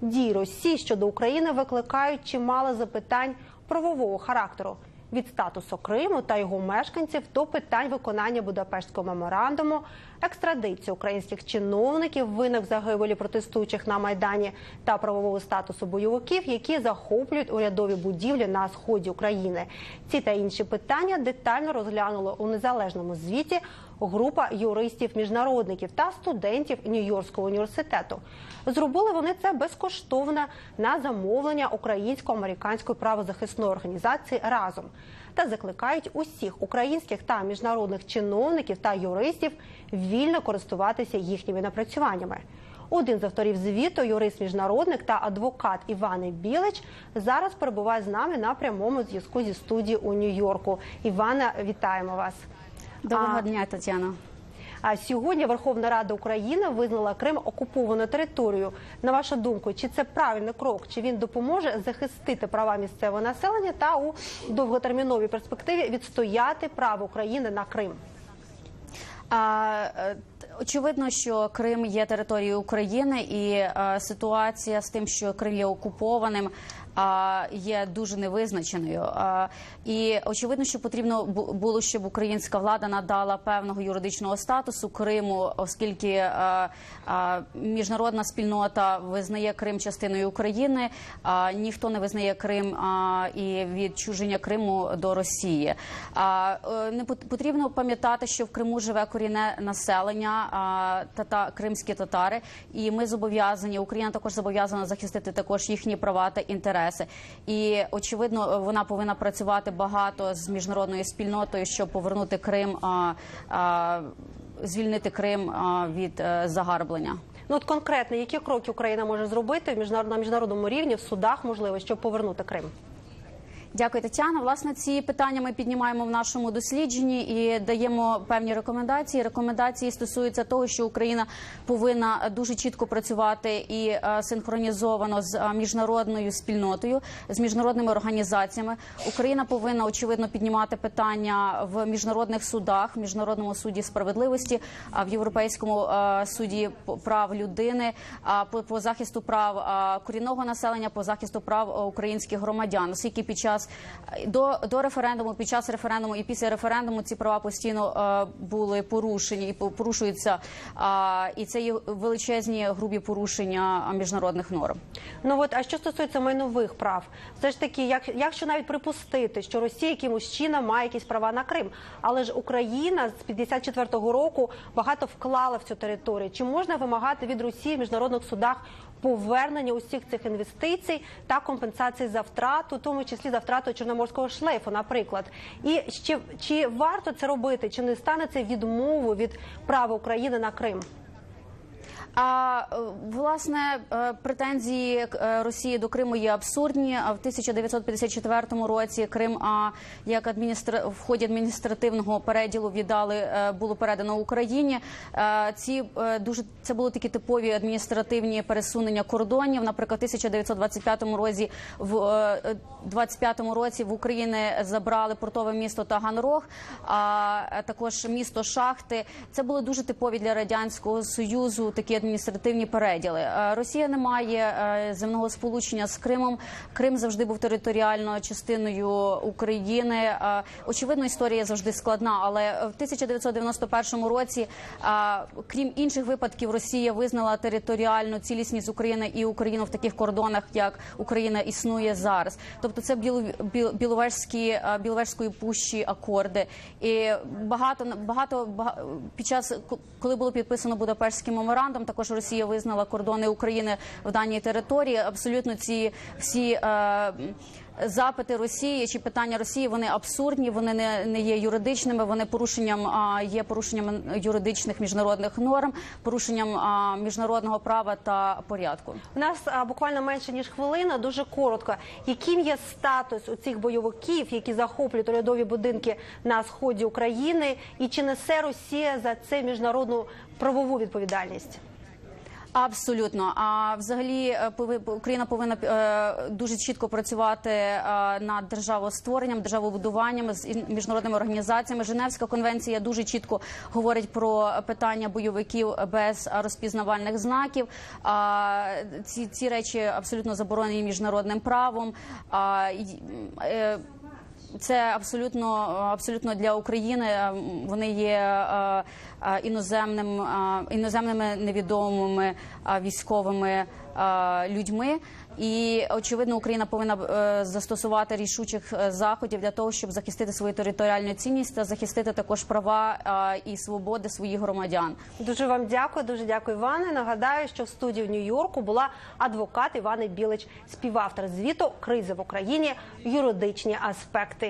дії Росії щодо України викликають чимало запитань правового характеру. Від статусу Криму та його мешканців до питань виконання Будапештського меморандуму, екстрадиції українських чиновників, винних загибелі протестуючих на майдані та правового статусу бойовиків, які захоплюють урядові будівлі на сході України. Ці та інші питання детально розглянули у незалежному звіті група юристів-міжнародників та студентів Нью-Йоркського університету. Зробили вони це безкоштовно на замовлення українсько-американської правозахисної організації разом та закликають усіх українських та міжнародних чиновників та юристів вільно користуватися їхніми напрацюваннями. Один з авторів звіту, юрист-міжнародник та адвокат Іване Білич, зараз перебуває з нами на прямому зв'язку зі студії у Нью-Йорку. Івана, вітаємо вас. Доброго А, дня, Тетяно. А сьогодні Верховна Рада України визнала Крим окупованою територією. На вашу думку, чи це правильний крок? Чи він допоможе захистити права місцевого населення та у довготерміновій перспективі відстояти право України на Крим? А, е, очевидно, що Крим є територією України, і е, ситуація з тим, що Крим є окупованим. Є дуже невизначеною, і очевидно, що потрібно було, щоб українська влада надала певного юридичного статусу Криму, оскільки міжнародна спільнота визнає Крим частиною України, ніхто не визнає Крим і відчуження Криму до Росії. Е, не потрібно пам'ятати, що в Криму живе корінне населення, тата, кримські татари, і ми зобов'язані. Україна також зобов'язана захистити також їхні права та інтереси. І очевидно, вона повинна працювати багато з міжнародною спільнотою, щоб повернути Крим, звільнити Крим від е, загарблення. Ну от конкретно, які кроки Україна може зробити на міжнародному рівні, в судах можливо, щоб повернути Крим? Дякую, Тетяна. Власне, ці питання ми піднімаємо в нашому дослідженні і даємо певні рекомендації. Рекомендації стосуються того, що Україна повинна дуже чітко працювати і е, синхронізовано з е, міжнародною спільнотою, з міжнародними організаціями. Україна повинна очевидно піднімати питання в міжнародних судах, в міжнародному суді справедливості, в європейському е, суді прав людини, по, захисту прав корінного населення, по захисту прав українських громадян, оскільки під час е, до, до референдуму, під час референдуму і після референдуму ці права постійно е, були порушені і порушуються. І це є величезні грубі порушення міжнародних норм. Ну от а що стосується майнових прав, все ж таки, як якщо навіть припустити, що Росія якимось чином має якісь права на Крим, але ж Україна з 54-го року багато вклала в цю територію. Чи можна вимагати від Росії в міжнародних судах повернення усіх цих інвестицій та компенсації за втрату, в тому числі за втрату чорноморського шлейфу, наприклад, і ще чи варто це робити, чи не стане це відмову від права України на Крим? А е, власне е, претензії е, Росії до Криму є абсурдні. А в 1954 році Крим а як адміністра... в ході адміністративного переділу віддали було передано Україні. Ці дуже це були такі типові адміністративні пересунення кордонів. Наприклад, в 1925 році в е, 25 році в Україні забрали портове місто Таганрог, а також місто Шахти. Це були дуже типові для радянського союзу такі адміністративні переділи. Е, Росія не має е, земного сполучення з Кримом. Крим завжди був територіально частиною України. Е, Очевидно, історія завжди складна, але в 1991 році, крім інших випадків, Росія визнала територіальну цілісність України і Україну в таких кордонах, як Україна існує зараз. Тобто, це біло- біл- біловежські біловежської пущі акорди. І багато багато бага- під час коли було підписано Будапештський меморандум, також Росія визнала кордони України в даній території. Абсолютно ці всі. Е, Запити Росії чи питання Росії вони абсурдні, вони не, не є юридичними. Вони порушенням а, є порушенням юридичних міжнародних норм, порушенням а, міжнародного права та порядку. У нас а, буквально менше ніж хвилина, дуже коротко. Яким є статус у цих бойовиків, які захоплюють урядові будинки на сході України, і чи несе Росія за це міжнародну правову відповідальність? Абсолютно. А взагалі е, Україна повинна е, дуже чітко працювати е, над державостворенням, державобудуванням з міжнародними організаціями. Женевська конвенція дуже чітко говорить про питання бойовиків без розпізнавальних знаків. Ці, ці речі абсолютно заборонені міжнародним правом. Це абсолютно абсолютно для України. е, Вони є е, е, іноземним е, іноземними невідомими військовими людьми. І очевидно, Україна повинна е, застосувати рішучих е, заходів для того, щоб захистити свою територіальну цінність та захистити також права е, і свободи своїх громадян. Дуже вам дякую, дуже дякую, Іване. Нагадаю, що в студії в Нью-Йорку була адвокат Івана Білич, співавтор звіту Кризи в Україні, юридичні аспекти.